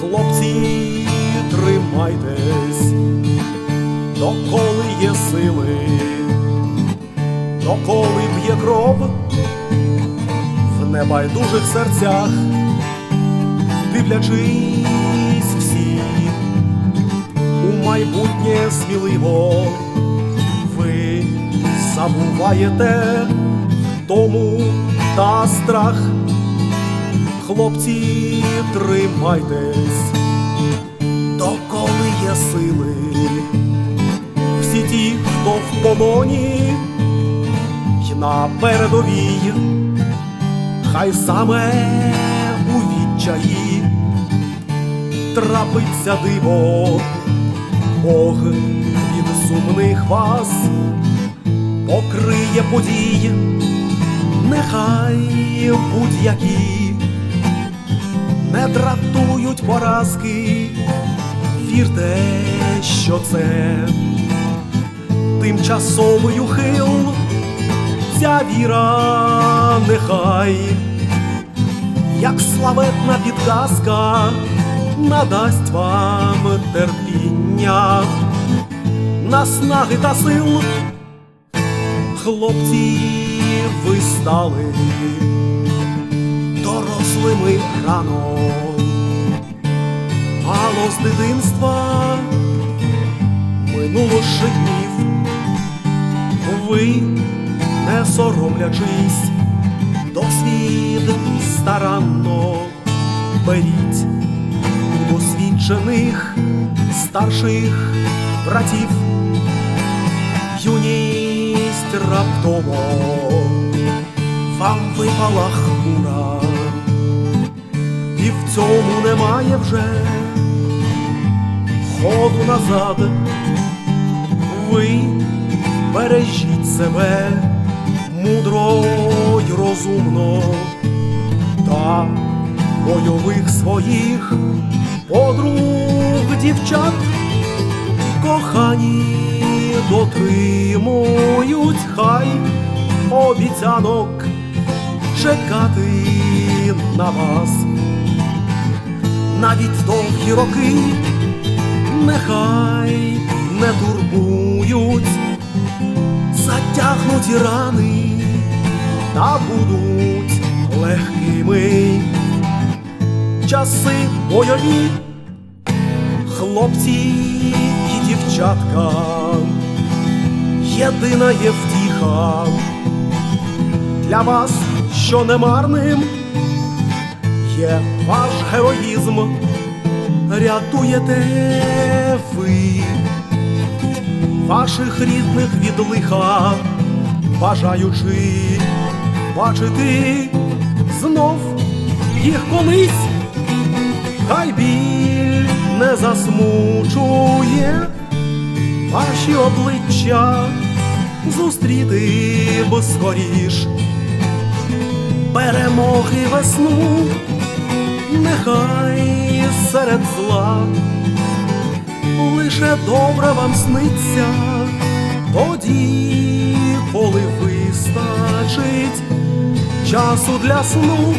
Хлопці, тримайтесь, доколи є сили, доколи б'є кров в небайдужих серцях, дивлячись всі у майбутнє сміливо, забуваєте тому та страх. Хлопці, тримайтесь, доколи є сили, всі ті, хто в полоні й на передовій, хай саме у відчаї трапиться диво, Бог від сумних вас покриє подій, нехай будь-які не дратують поразки, вірте, що це тимчасовий ухил, ця віра нехай, як славетна підказка, надасть вам терпіння, наснаги та сил. Хлопці, ви стали дорослими рано, мало з дитинства минуло ще днів, ви, не соромлячись, досвід старанно беріть у досвідчених старших братів, юність раптово. Вам випала хмура, і в цьому немає вже ходу назад. Ви бережіть себе мудро й розумно та бойових своїх подруг дівчат. Кохані дотримують хай обіцянок чекати на вас. Навіть довгі роки нехай не турбують, затягнуті рани та будуть легкими. Часи бойові, хлопці і дівчатка, єдина є втіха. Для вас, що немарним є ваш героїзм, рятуєте ви ваших рідних від лиха, бажаючи бачити знов їх колись, хай біль не засмучує ваші обличчя зустріти б скоріш перемоги весну, нехай серед зла лише добре вам сниться, тоді, коли вистачить часу для сну.